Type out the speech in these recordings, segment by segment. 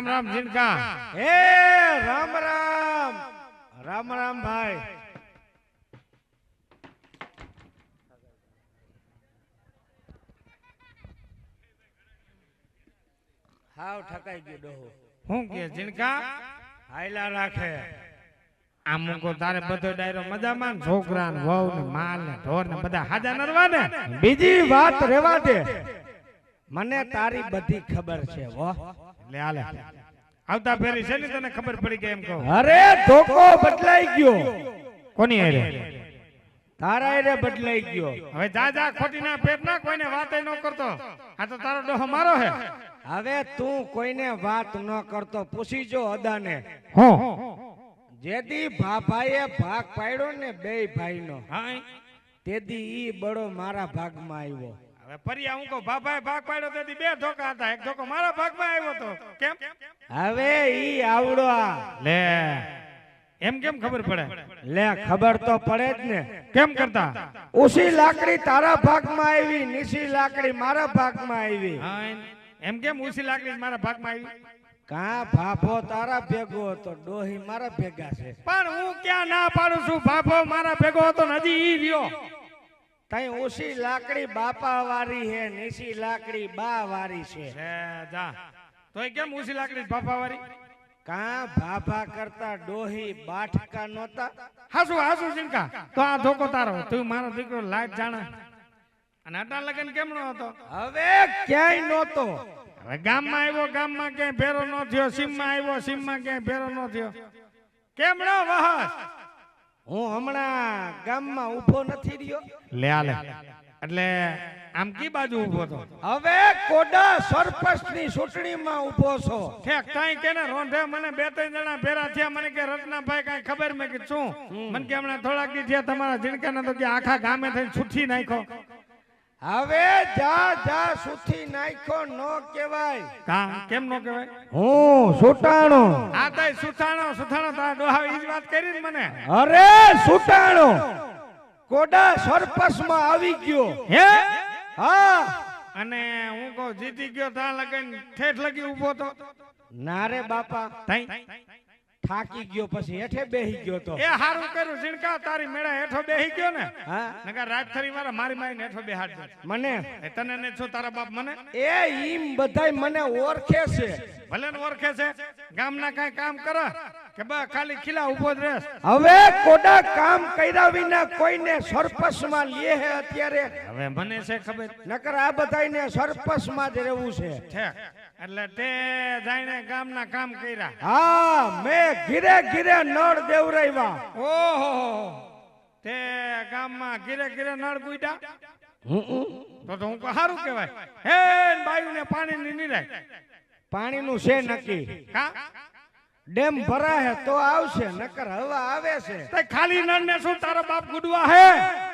રામ રામ જીનકા. હે રામ રામ. રામ રામ ભાઈ. હાવ ઠકાઈ ગયો ડોહો. હું કે જીનકા? હાઈલા રાખે. આમ મૂકો તારે બધો ડાયરો મજામાં છોકરા ને વહુ ને માલ ને ઢોર ને બધા હાજા નરવા ને બીજી વાત રેવા દે. મને તારી બધી ખબર છે હો. એટલે આલે. આવતા ફેરી છે ને તને ખબર પડી કે એમ કહું. અરે ધોકો બદલાઈ ગયો. કોની અરે તારા રે બદલાઈ ગયો. હવે જા જા ખોટી ના પેટ ના કોઈને વાત ન કરતો. આ તો તારો ડોહ મારો હે. હવે તું કોઈને વાત ન કરતો પૂછી જો અદાને. હો. જેદી ભાભાએ ભાગ પાડ્યો ને બે ભાઈનો હા તેદી ઈ બળો મારા ભાગમાં આવ્યો. હવે ફરી હું કહું ભાભાએ ભાગ પાડ્યો તેથી બે ધોકા હતા. એક ધોકો મારા ભાગમાં આવ્યો તો. કેમ? હવે ઈ આવડો લે. એમ કેમ ખબર પડે? લે ખબર તો પડે જ ને. કેમ કરતા? ઉસી લાકડી તારા ભાગમાં આવી નીસી લાકડી મારા ભાગમાં આવી. એમ- કેમ ઉસી લાકડી મારા ભાગમાં આવી? કા ભાભો તારા ભેગો હતો ડોહી મારા ભેગા છે. પણ હું ક્યાં ના પાડું છું? ભાભો મારા ભેગો હતો હજી ઈ રહ્યો. તઈ ઉસી લાકડી બાપા વારી હે નીસી લાકડી બા વારી છે જા. તોય કેમ ઉસી લાકડી બાપા વારી કા ભાભા કરતા ડોહી બાઠકા નહોતા? હાસુ હાસુ ચિંકા તો આ ધોકો તારો. તું મારો દીકરો લાઈટ જાણે. અને આટલા લગન કેમનો હતો? હવે ક્યાંય નહોતો. ગામમાં આવ્યો ગામમાં ક્યાંય ભેરો ન થયો સીમમાં આવ્યો સીમમાં ક્યાંય ભેરો ન થયો. કેમનો વહસ? હું હમણાં ગામમાં ઊભો નથી રહ્યો. લે આલે એટલે આમ કી બાજુ ઊભો તો હવે કોડા સરપંચની ચૂંટણીમાં ઊભો છો. ઠેક કાંઈ કે ને રોંધે મને બે ત્રણ જણા ભેરા થયા મને કે રત્નાભાઈ કાંઈ ખબર મેં કીધું શું? મને કે હમણાં થોડાક દી થયા તમારા જીણકાના તો કે આખા ગામે થઈને છૂટી નાખ્યો. હવે જા જા સુથી નાખ્યો નો કહેવાય. કા કેમ નો કહેવાય? હું સુટાણો. આ તો સુથાણો સુથાણો તા ડોહા ઈ જ વાત કરી ને મને. અરે સુટાણો. કોડા સરપંચમાં આવી ગયો. હે? હા. અને હું કહું જીતી ગયો ત્યાં લગન ઠેઠ લગી ઊભો તો. નારે બાપા. તઈ. થાકી ગયો પછી હેઠે બેહી ગયો તો. એ હારું કર્યું ઝીણકા તારી મેળા હેઠો બેહી ગયો ને. હા. નકર રાત વાળા મારી મારી હેઠો બેહાડજો. મને? એ તને ને છો તારા બાપ મને? એ ઈમ બધાય મને ઓળખે છે. ભલે ને ઓળખે છે. ગામના કઈ કામ કરે કે બા ખાલી ખીલા ઊભો જ રહેશ. હવે કોડા કામ કર્યા વિના કોઈને સરપંચમાં લે હે અત્યારે? હવે મને છે ખબર. નકર આ બધાયને સરપંચમાં જ રહેવું છે. ઠેક. એટલે તે જાણે ગામના કામ કર્યા. હા મેં ઘીરે ઘીરે નળ દેવરાવ્યા ઓહો તે ગામમાં ઘીરે ઘીરે નળ ગુડ્યા તો તો હું સારું કહેવાય. હે બાયુ ને પાણી ની નિરાય. પાણીનું છે નક્કી. કા ડેમ ભરાય તો આવશે નકર હવા આવે છે. તે ખાલી નળ ને શું તારો બાપ ગુડવા હે?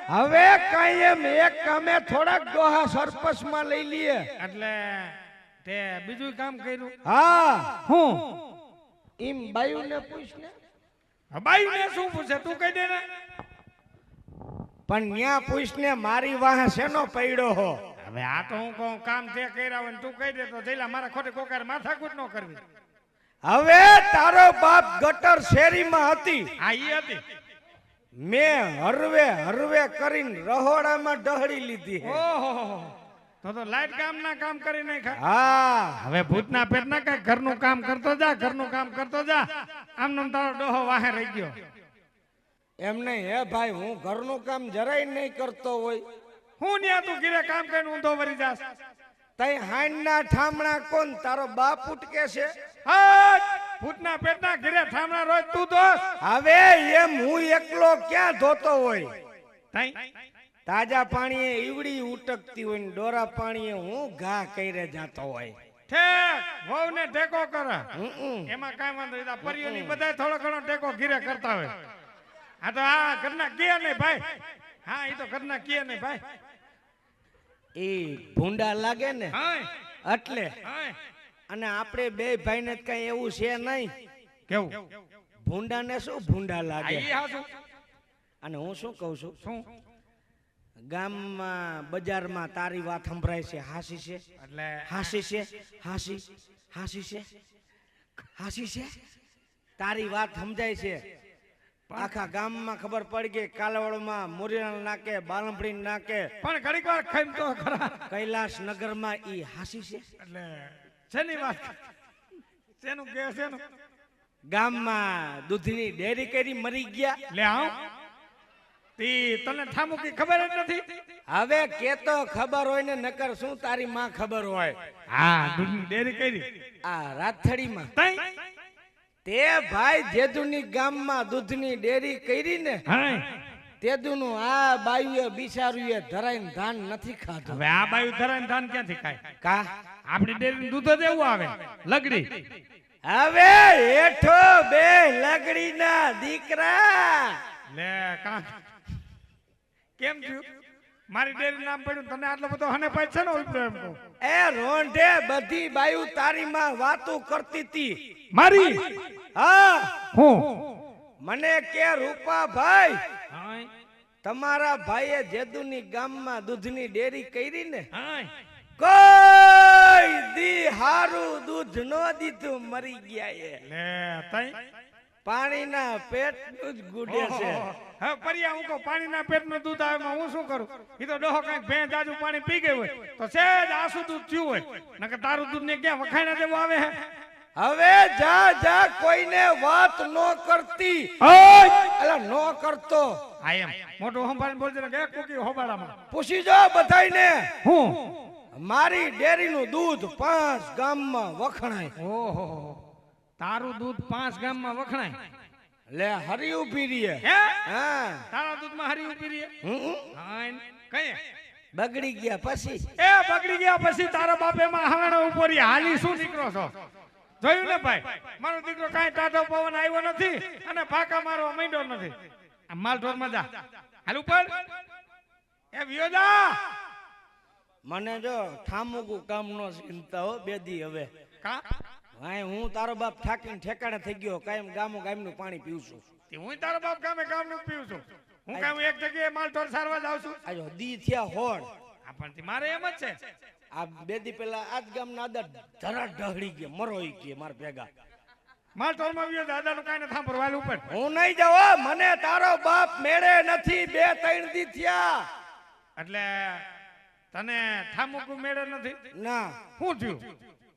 હવે કાંઈ એમ એક કામે થોડાક ડોહા માં લઈ લઈએ. એટલે તે બીજું કામ કર્યું. હા. હું? ઈમ બાયુને પૂછ ને. બાયુ ને શું પૂછે? તું કહી દે ને. પણ ન્યા પૂછ ને મારી વાહ શેનો પડ્યો હો? હવે આ તો હું કહું કામ તે કર્યા હોય તું કહી દે તો જઈલા મારા ખોટે કોકાર માથાકૂટ ન કરવી. હવે તારો બાપ ગટર શેરીમાં હતી. આ ઈ હતી. મેં હરવે હરવે કરીને રહોડામાં ડહળી લીધી હે. ઓહો. તો તો લાઈટ કામ ના કામ કરી નાખ્યા. હા. હવે ભૂતના પેટના કઈ ઘરનું કામ કરતો જા ઘરનું કામ કરતો જા. આમ નામ તારો ડોહો વાહે રહી ગયો. એમ નહીં હે ભાઈ હું ઘરનું કામ જરાય નહીં કરતો હોય. હું ન્યા તું ઘીરે કામ કરીને ઊંધો વરી જાસ તઈ હાંડના ઠામણા કોણ? તારો બાપ ઉટકે છે! ભૂતના પેટના ઘીરે ઠામણા રોજ તું દોસ હવે એમ હું એકલો ક્યાં ધોતો હોય? તઈ તાજા પાણીએ ઈવડી ઉટકતી હોય ને ડોરા પાણીએ હું ઘા કઈરે જાતો હોય. ઠેક વહુ ને ટેકો કરે. એમાં કાંઈ વાંધો નહીં પરિયોની બધા થોડો ઘણો ટેકો ઘીરે કરતા હોય. હા તો આ ઘરના કે નહીં ભાઈ. હા એ તો ઘરના કે નહીં ભાઈ. એ ભૂંડા લાગે ને? એટલે? અને આપણે બે ભાઈને જ કઈ એવું છે નહીં? કેવું? ભૂંડાને શું ભૂંડા લાગે? અને હું શું કહું છું? શું? ગામમાં બજારમાં તારી વાત સંભળાય છે. હાસી છે? એટલે હાસી છે? હાસી? હાસી છે? હાસી છે? તારી વાત સમજાય છે. આખા ગામમાં ખબર પડી ગઈ કાલાવાડમાં મોરીના નાકે બાલમપડી નાકે. પણ ઘડીક વાર ખાઈ તો ખરા? કૈલાસ નગરમાં ઈ હાસી છે? એટલે શેની વાત? શેનું કે શેનું? ગામમાં દૂધની ડેરી કરી મરી ગયા. લે આવ. તી તને ઠામુકી ખબર જ નથી? હવે કેતો ખબર હોય ને નકર શું તારી માં ખબર હોય? હા દૂધની ડેરી કરી. આ રાથડીમાં. તે ભાઈ જેદુની ગામમાં દૂધની ડેરી કરી ને તેદુનું આ બાયુએ બિચારુએ ધરાઈને ધાન નથી ખાધું. હવે આ બાયુ ધરાઈને ધાન ક્યાંથી ખાય? કા? આપણી ડેરી દૂધ જ એવું આવે. લગડી. હવે હેઠો બે લગડીના દીકરા. લે કા? કેમ થયું? મારી ડેરી નામ પડ્યું તને આટલો બધો હને પાછ છે ને એ રોંઢે બધી બાયુ તારી માં વાતો કરતી હતી મારી? હા. હું? મને કે રૂપા ભાઈ તમારા ભાઈએ જેદુની ગામમાં દૂધની ડેરી કરી ને કોઈ દી હારું દૂધ નો દીધું મરી ગયા એ. લે તઈ. પાણીના પેટનું જ ગુડે છે. હા પરિયા હું કહું પાણીના પેટનું દૂધ આવે એમાં હું શું કરું? એ તો ડોહો કાંઈક ભેં જાજુ પાણી પી ગઈ હોય તો સેજ આસુ દૂધ થયું હોય. નકર તારું દૂધ ને ક્યાં વખાણા જેવું આવે હે? હવે જા જા કોઈને વાત નો કરતી! અલા નો કરતો. આ એમ. મોટું સંભાળીને બોલજે કે કુકી હોબાળામાં. પૂછી જો બધાયને. હું? મારી ડેરીનું દૂધ પાંચ ગામમાં વખણાય. ઓહો તારું દૂધ પાંચ ગામમાં વખણાય. લે હરી ઊભી રીએ હે? હા. તારા દૂધમાં હરી ઊભી રીએ હું કઈ બગડી ગયા પછી. એ બગડી ગયા પછી તારા બાપે માં હવાણો ઉપરી હાલી શું નીકળો છો? જોયું ને ભાઈ? મારો દીકરો કાંઈ ટાટો પવન આવ્યો નથી અને ફાકા મારવા માંડ્યો નથી. આ માલ ઢોરમાં જા. હાલ ઉપર. એ વિયોદા મને જો ઠામુકું કામ નો ચિંતા હો બેદી હવે. કા? ભાઈ હું તારો બાપ ઠાકીને ઠેકાણે થઈ ગયો કાયમ ગામો ગામનું પાણી પીવું છું. તે હું તારો બાપ ગામે ગામનું પીવું છું. હું કામ એક જગ્યાએ માલ ઢોર સારવા જાઉં છું? આજો દી થયા હોડ આ મારે એમ જ છે. આ બે દી પેલા આજ ગામના આદર ધરા ઢહળી ગયા મરો ઈ કે માર ભેગા. માલ ઢોરમાં વિયો દાદા નું કાંઈ નથી સાંભળવા ઉપર હું નહીં જાવ મને તારો બાપ મેળે નથી બે ત્રણ દી થયા. એટલે તને થામુકું મેળે નથી? ના. શું થયું?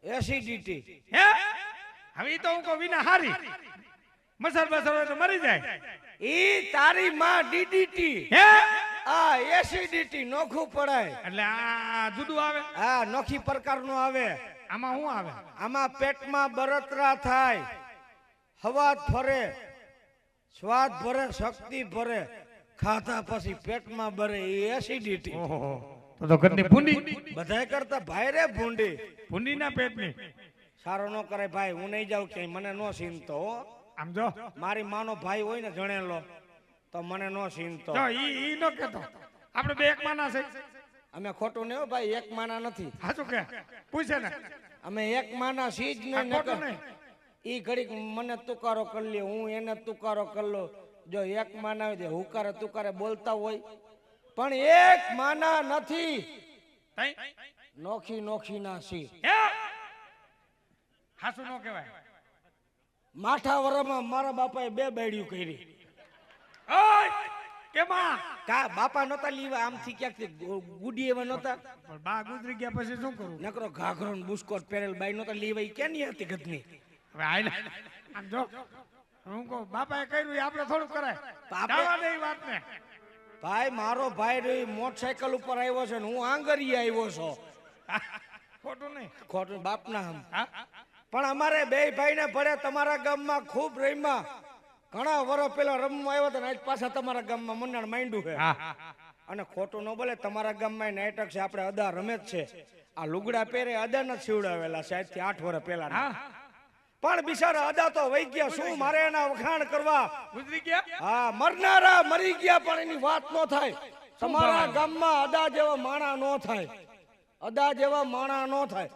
એસિડિટી હે? હવે તો હું કહું વિના હારી. મસર બસર હોય તો મરી જાય. ઈ તારી માં ડીડીટી હે? આ એસિડિટી નોખું પડાય. એટલે આ જુદું આવે? હા નોખી પ્રકારનું આવે. આમાં શું આવે? આમાં પેટમાં બરતરા થાય. હવા ફરે. સ્વાદ ભરે શક્તિ ભરે. ખાધા પછી પેટમાં ભરે એ એસિડિટી ઓહો. તો તો ઘરની ભૂંડી. બધાય કરતા ભાઈ રે ભૂંડી. ભૂંડીના પેટની. સારો ન કરે ભાઈ હું નહીં જાઉં ક્યાંય મને નો સીનતો આમ જો. મારી માનો ભાઈ હોય ને જણેલો તો મને નો સીનતો જો ઈ ઈ નો કેતો આપણે બે એક માના છે. અમે ખોટું નહીં હો ભાઈ એક માના નથી. હાચું કે? પૂછે ને. અમે એક માના સી જ ને ખોટું નકર. ઈ ઘડીક મને તુકારો કરી લે હું એને તુકારો કરી લો જો એક માના હોય હુકારે તુકારે બોલતા હોય. પણ એક માના નથી. નોખી નોખી ના સી હે? હાસુ નો કહેવાય. માઠા વરમાં મારા બાપાએ બે બેડિયું કરી. કેમાં? કા બાપા નહોતા લીવા આમથી ક્યાંકથી ગુડી એવા નહોતા? પણ બા ગુજરી ગયા પછી શું કરું? નકરો ઘાઘરો ને બુસ્કોટ પહેરેલ બાઈ નહોતા લીવા ઈ હતી ગધની? હવે આઈને આમ જો હું કહું બાપાએ કર્યું આપણે થોડું કરાય. આપણે- ભાઈ મારો ભાઈ રહી મોટરસાયકલ ઉપર આવ્યો છે ને હું આંગરી આવ્યો છો. ખોટું નહીં. ખોટું બાપના આમ પણ અમારે બે ભાઈને ભળે તમારા ગામમાં ખૂબ રમ્યા. ઘણા વર્ષ પેલા રમવા આવ્યો હતો ને આજ પાછા તમારા ગામમાં મંડાણ માંડ્યું છે. અને ખોટું ન બોલે તમારા ગામમાં નાટક છે આપણે અદા રમે જ છે. આ લુગડા પહેરે અદા ન સીવડાવેલા છે આજથી આઠ વર્ષ પહેલા હા. પણ બિચારા અદા તો વહી ગયા. શું મારે એના વખાણ કરવા? ગુજરી ગયા? હા મરનારા મરી ગયા પણ એની વાત ન થાય. તમારા ગામમાં અદા જેવા માણા ન થાય. અદા જેવા માણા ન થાય.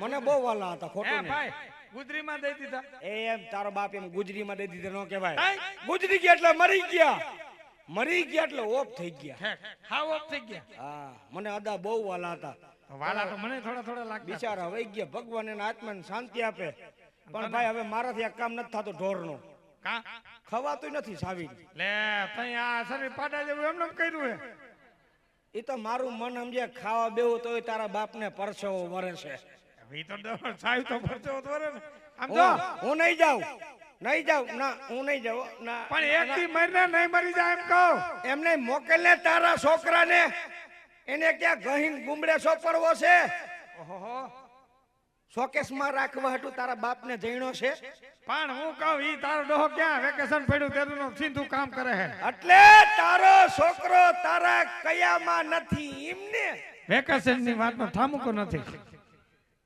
મને બહુ વાલા હતા ખોટું ભાઈ ગુજરીમાં દઈ દીધા. એ એમ તારો બાપ એમ ગુજરીમાં દઈ દીધા ન કહેવાય. ગુજરી ગયા એટલે મરી ગયા. મરી ગયા એટલે ઓફ થઈ ગયા. હા ઓફ થઈ ગયા. હા મને અદા બહુ વાલા હતા. વાલા તો મને થોડા થોડા લાગતા. બિચારા વહી ગયા ભગવાન એના આત્માને શાંતિ આપે. પણ ભાઈ હવે મારાથી આ કામ નથી થતું ઢોરનું. કા? ખવાતું નથી સાવી લે તઈ આ શરીર પાડા જેવું એમને કર્યું હે. એ તો મારું મન સમજે ખાવા બેવું તોય તારા બાપને પરસેવો વરે છે. ઈ તો સાહેબ તો પરચો વરે ને. આમ જો. હું નહીં જાઉં. નહીં જાઉં. ના હું નહીં જાઉં. ના પણ એક થી મરીને નહીં મરી જાય એમ કહું. એમને મોકલ તારા છોકરાને. એને ક્યાં ગહીન ગુમડે સોપડવો છે? ઓહો શોકેસમાં રાખવા હતું તારા બાપને જઈણો છે? પણ હું કહું ઈ તારો ડોહો ક્યાં વેકેશન પડ્યું તેનું સીધું કામ કરે હે. એટલે તારો છોકરો તારા કયામાં નથી એમને? વેકેશનની વાતનો થામુકો નથી.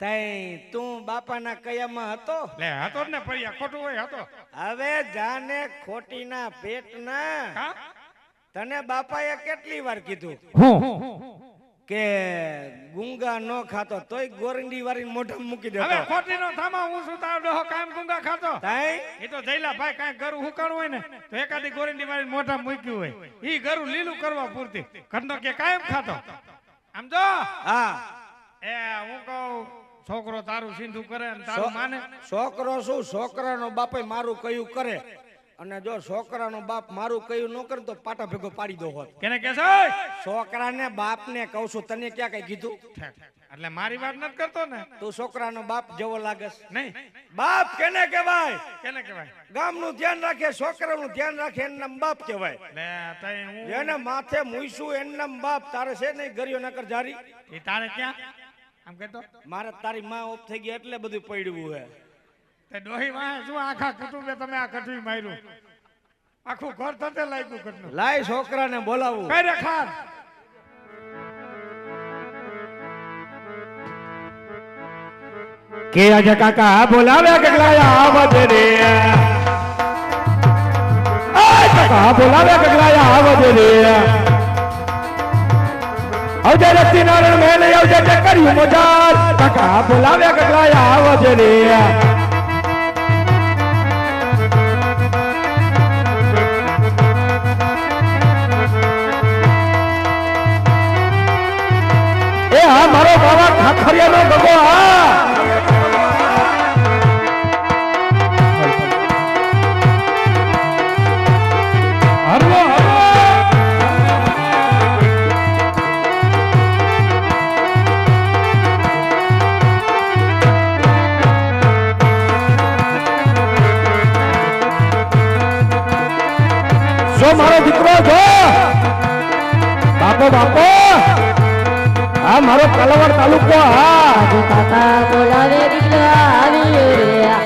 તઈ તું બાપાના કયામાં હતો? લે હતો ને પડ્યા ખોટું હોય હતો. હવે જાને ખોટીના પેટના. તને બાપાએ કેટલી વાર કીધું? હું. કે ગુંગા ન ખાતો તોય ગોરંડી વાળી મોઢામાં મૂકી હવે દેતો. ખોટી નો થામા હું શું તાવ ડોહો કામ ગુંગા ખાતો? તાઈ એ તો જઈલા ભાઈ કાંઈ ગરું હુકાણું હોય ને તો એકાદી ગોરંડી વાળી મોઢા મૂક્યું હોય. ઈ ગરું લીલું કરવા પૂરતી. ઘરનો કે કાયમ ખાતો? આમ જો. હા. એ હું કહું છોકરો તારું સિંધુ કરે તારું માને. છોકરો શું? છોકરાનો બાપે મારું કયું કરે? અને જો છોકરાનો બાપ મારું કયું ન કરે તો પાટા ભેગો પાડી દો હોત. કેને કહેશો છોકરાને બાપને કહું છું તને ક્યાં કઈ કીધું? એટલે મારી વાત નથી કરતો ને? તું છોકરાનો બાપ જેવો લાગે નહીં. બાપ કેને કહેવાય? કેને કહેવાય? ગામનું ધ્યાન રાખે છોકરાનું ધ્યાન રાખે એનું નામ બાપ કહેવાય. લે તઈ હું જેને માથે મુઈશું એનું નામ બાપ તારે છે નહીં ગરિયો નકર જારી. તારે ક્યાં? આમ કહેતો? મારે તારી માં ઓફ થઈ ગઈ એટલે બધું પડ્યું હે. તે ડોહી વાહે શું આખા કુટુંબે તમે આ કટવી માર્યું? આખું ઘર થતે લાગ્યું ઘરનું લાય છોકરાને બોલાવું. કઈ રે ખાન? કે આજે કાકા બોલાવ્યા ગગલાયા આવજ રે આ કાકા બોલાવ્યા ગગલાયા આવજ રે આવજે રત્તી નારાયણ મેલે આવજે કર્યું મજાર. કાકા બોલાવ્યા ગગલાયા આવજ રે બાવા ખાખરિયાનો ગગો હા જો મારો દીકરો જો બાપો બાપો. આ મારો કલવર તાલુકો હા. કાકા બોલાવે દીકરા આવી રે.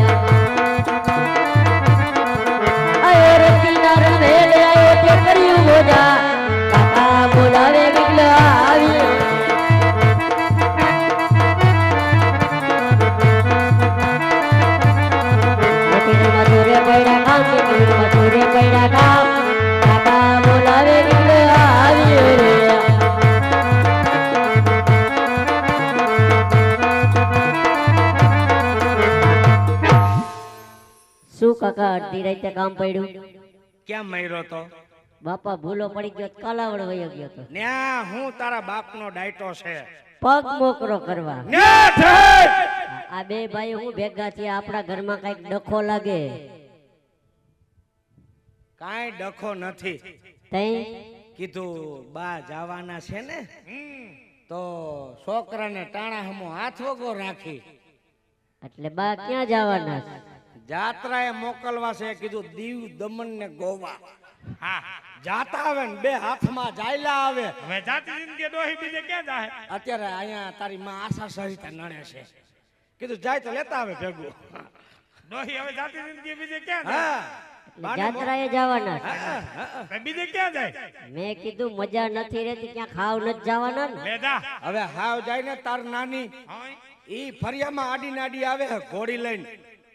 શું અડધી રાતે કામ પડ્યું. કેમ મર્યો તો? બાપા ભૂલો પડી ગયો કાલાવડ વયો ગયો તો. ન્યા હું તારા બાપનો ડાયટો છે. પગ મોકરો કરવા. આ બે ભાઈ હું ભેગા થયા આપણા ઘરમાં કંઈક ડખો લાગે. કાંઈ ડખો નથી. તઈ? કીધું બા જવાના છે ને? તો છોકરાને ટાણા હમો હાથ વગો રાખી. એટલે બા ક્યાં જવાના છે? જાત્રાએ મોકલવા છે કીધું દીવ દમણ ને ગોવા. હા. જાતા આવે ને બે હાથમાં જાયલા આવે. હવે જાતિ જિંદગી ડોહી બીજે ક્યાં જાય અત્યારે અહીંયા તારી માં આશા સહિત નડે છે. કીધું જાય તો લેતા આવે ભેગું. ડોહી હવે જાતિ જિંદગી બીજે ક્યાં જાય? જાત્રાએ જવાના બીજે ક્યાં જાય? મેં કીધું મજા નથી રહેતી ક્યાં ખાવ નથી જવાના ને. હવે હાવ જાય ને તાર નાની. ઈ ફરિયામાં આડી નાડી આવે ઘોડી લઈને.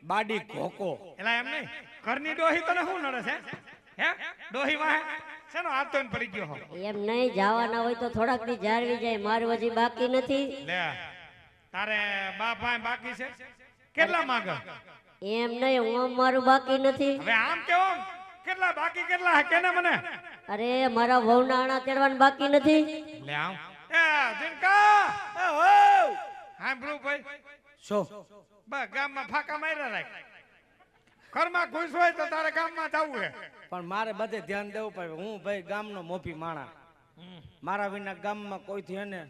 બાડી ઘોકો. એલા એમ નહીં ઘરની ડોહી તને શું નડે છે? હે? ડોહી વાહે? શેનો હાથ તો પડી ગયો હો? એમ નહીં જવાના હોય તો થોડાક દી જાળવી જાય મારું હજી બાકી નથી. લે તારે બાપા બાકી છે? કેટલા માંગ? એમ નહીં હું મારું બાકી નથી. હવે આમ કેવો? કેટલા બાકી કેટલા હે? કેને મને? અરે મારા વહુના આણા તેડવાનું બાકી નથી. લે આમ. એ જીનકા એ હો! હા બ્રુ ભાઈ. શું? બસ ગામમાં ફાકા માર્યા રાખ ઘરમાં ખુશ હોય તો તારે ગામમાં જવું હે. પણ મારે બધે ધ્યાન દેવું પડે. હું ભાઈ ગામનો મોભી માણા. મારા વિના ગામમાં કોઈથી હે ને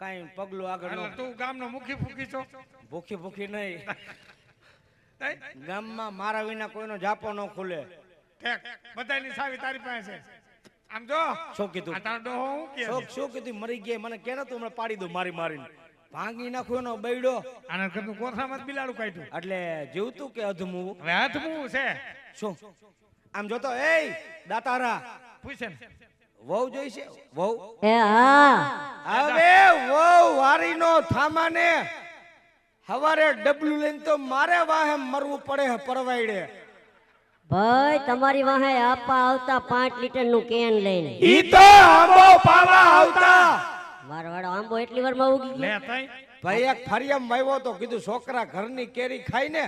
કાંઈ પગલું આગળ તું ગામનો મુખી ફૂકી છો? ભૂખી ભૂખી નહીં. ગામમાં મારા વિના કોઈનો જાપો ન ખુલે. બધાની સાવી તારી પાસે છે. આમ જો. શું કીધું? શું કીધું? મરી ગયા. મને કે તું હમણાં પાડી દઉં મારી મારીને. ભાંગી નાખ્યો નો બૈડો. આને કરતું કોથામાં બિલાડું કાઢ્યું. એટલે જીવતું કે અધમું? હવે અધમું છે. શું? આમ જોતો એ દાતારા. પૂછે ને. વહુ જોઈ છે વહુ? એ હા. હવે વહુ વારીનો થામાને હવારે ડબલું લઈને તો મારે વાહે મરવું પડે હે પરવાઈડે ભાઈ તમારી વાહે આપા આવતા પાંચ લીટરનું કેન લઈને. ઈ તો આંબો પાવા આવતા. મારો વાળો આંબો એટલી વારમાં ઉગી લે ગયો તઈ. ભાઈ એક ફરિયામ વાવ્યો તો કીધું છોકરા ઘરની કેરી ખાઈ ને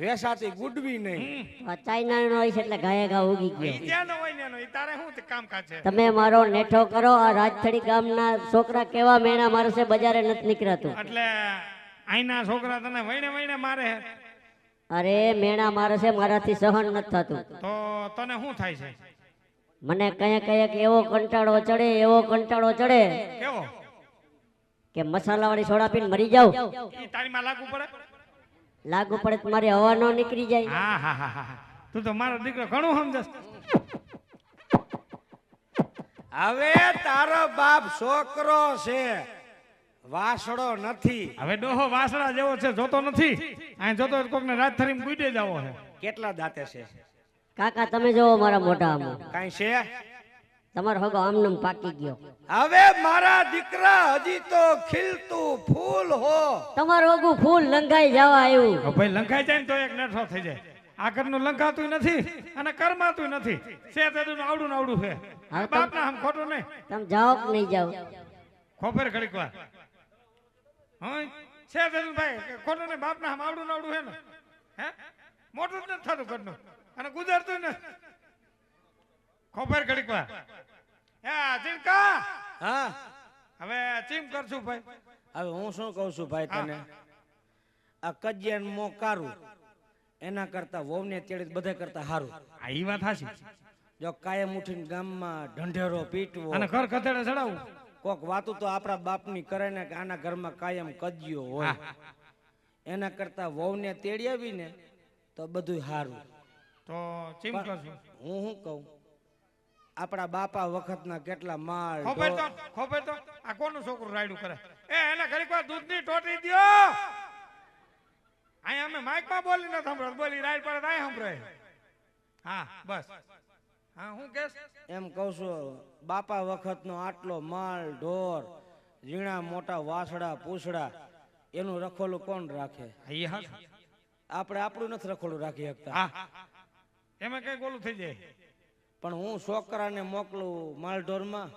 વેસાતી ગુડવી નહીં. તો નો હોય છે એટલે ગાયે ગા ઉગી ગયો. જ્યાં નો હોય ને એનો, ઈ તારે શું કામ છે? તમે મારો નેઠો કરો આ રાજથડી ગામના છોકરા કેવા મેણા મારશે બજારે નથી નીકળાતું. એટલે આઈના છોકરા તને વૈણે વૈણે મારે અરે મેણા મારશે મારાથી સહન નથી થતું. તો તને શું થાય છે? મને કયા કયા એવો કંટાળો ચડે એવો કંટાળો ચડે કેવો? કે મસાલા વાળી સોડા પીને મરી જાવ લાગુ પડે? લાગુ પડે તો મારી હવા નો નીકળી જાય. હા હા હા હા તું તો મારો દીકરો ઘણું સમજસ. હવે તારો બાપ છોકરો છે. વાસડો નથી. હવે ડોહો વાસણા જેવો છે જોતો નથી. અહીં જોતો કોક ને રાત થરી ગુડે જાવો છે. કેટલા દાંતે છે? કાકા તમે જોવો મારા મોઢામાં આમ. કાંઈ છે? તમારો હગો આમનમ પાકી ગયો. હવે મારા દીકરા હજી તો ખીલતું ફૂલ હો. તમારું હગું ફૂલ લંઘાઈ જવા આવ્યું ભાઈ લંગાઈ જાય ને તો એક નઠો થઈ જાય. આ ઘરનું લંકાતું નથી અને કરમાતું નથી. છે તેનું આવડું ને આવડું છે. હા, તો- બાપના આમ ખોટું નહીં. તમે જાઓ કે નહીં જાઓ? ખોપર ઘડીક વાર. હોય છે તેનું ભાઈ ખોટું નહીં બાપના આમ આવડું આવડું છે ને. હે? મોટું જ નથી થતું ઘરનું. અને ગુજરતું ને. ખોફેર ઘડીક વાર. હે ચિંકા હા. હવે ચીમ કરશું ભાઈ. હવે હું શું કહું છું ભાઈ તને? આ કજિયાન મો કારું એના કરતા વહુને તેડી બધા કરતા સારું આ ઈ વાત હાસી જો કાયમ ઉઠીને ગામમાં ઢંઢેરો પીટવો. અને ઘર કથેડે ચડાવવું. કોક વાતું તો આપણા બાપની કરે ને કે આના ઘરમાં કાયમ કજિયો હોય. એના કરતા વહુને તેડી આવીને તો બધું સારું તો ચીમ કરશું હું શું કહું? આપણા બાપા વખતના કેટલા માળ ખોપે તો ખોપે તો? આ કોનું છોકરું રાયડું કરે? એ એને ઘડીક વાર દૂધની ટોટી દો અહીંયા અમે માઇકમાં બોલી ન સાંભળો બોલી રાઈડ પર તાય સાંભળે. હા બસ. હા હું કેસ? એમ કહું છું બાપા વખતનો આટલો માલ ઢોર ઝીણા મોટા વાસડા પૂછડા એનું રખોલું કોણ રાખે? આપણે આપણું નથી રખોડું રાખી શકતા. એમાં કઈ ઓલું થઈ જાય. પણ હું છોકરાને મોકલું માલ ઢોરમાં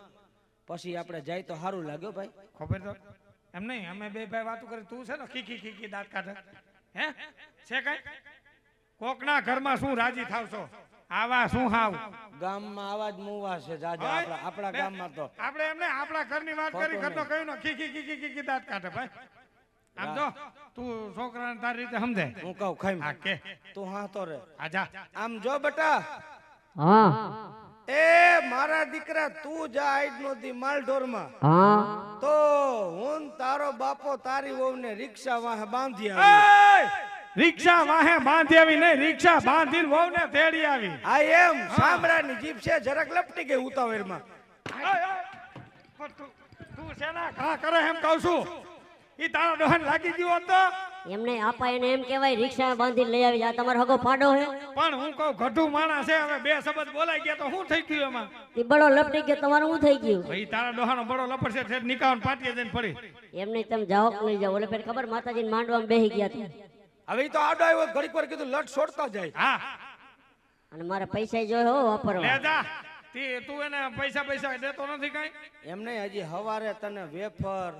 પછી આપણે જાય તો સારું લાગ્યો ભાઈ. ખબર તો? એમ નહીં અમે બે ભાઈ વાતો કરી તું છે ને ખીખી ખીખી દાંત કાઢે. હે? છે કઈ? કોકના ઘરમાં શું રાજી થાવ છો? આવા શું હાવ? ગામમાં આવા જ મુવા છે જાજા આપણા આપણા ગામમાં તો. આપણે એમને આપણા ઘરની વાત કરી ખોટું તો કહ્યું ને ખીખી ખીખી ખીખી દાંત કાઢે ભાઈ. આમ જો તું છોકરાને તારી રીતે સમજે. હું કહું ખાઈ હા કે. તું હા તો રે આજા આમ જો બેટા. હા. એ મારા દીકરા તું જા આઈડ નોતી માલ ઢોરમાં હા. તો હું તારો બાપો તારી વહુને રિક્ષા વાહે બાંધી આવી! રિક્ષા વાહે બાંધી આવી નહીં રિક્ષા બાંધી વહુ ને તેડી આવી. આ એમ સામરા ની જીભ છે જરાક લપટી ગઈ ઉતાવળમાં. એય, એય! તું તું શેના ઘા કરે એમ કહું છું? ઈ તારા દોહન લાગી ગયો હોત? તો એમને આપા એને એમ કહેવાય રિક્ષા બાંધી લઈ આવી જા તમારો હગો ફાડો હે. પણ હું કહું ઘટું માણસ છે હવે બે શબ્દ બોલાઈ ગયા તો શું થઈ ગયું એમાં? તે બળો લપટી ગયો તમારું શું થઈ ગયું? ભાઈ તારા દોહાનો બડો લપટ છે ઠેઠ નિકાવન પાટીએ જઈને પડી એમને તમે જાઓ કે નહીં જાઓ. ઓલે પેર ખબર માતાજીને માંડવામાં બેહી ગયા હતા હવે ઈ તો આડો આવ્યો ઘડીક વાર કીધું લટ છોડતા જાય. હા. અને મારા પૈસા જોયો હો લે વાપરવા જા. તે તું એને પૈસા પૈસા દેતો નથી કઈ? એમને હજી હવારે તને વેફર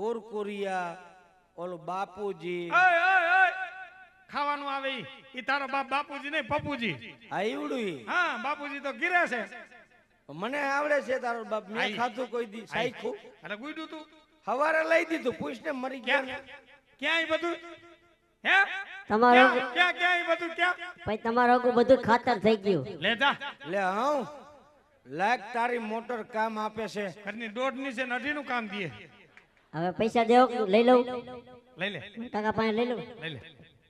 કુરકુરિયા ઓલો બાપુજી. ખાવાનું આવે. ઈ તારો બાપ બાપુજી નહીં પપુજી હા ઈવડું હા બાપુજી તો ગીરે છે. મને આવડે છે તારો બાપ. મેં ખાધું કોઈ દી સાઈખું અરે ગુડ્યું તું. હવારે લઈ દીધું પૂછને મરી ગયા. ક્યાંય બધું? હે? તમારો ક્યાં? ક્યાંય બધું? ક્યાં? ભાઈ તમારો બધું ખાતર થઈ ગયું. લે જા. લે હું લાગ તારી મોટર કામ આપે છે. ઘરની દોઢની છે નઢીનું કામ દીએ હવે પૈસા દેવો લઈ લઉં? લઈ લે. કાકા પાસે લઈ લઉં? લઈ લે.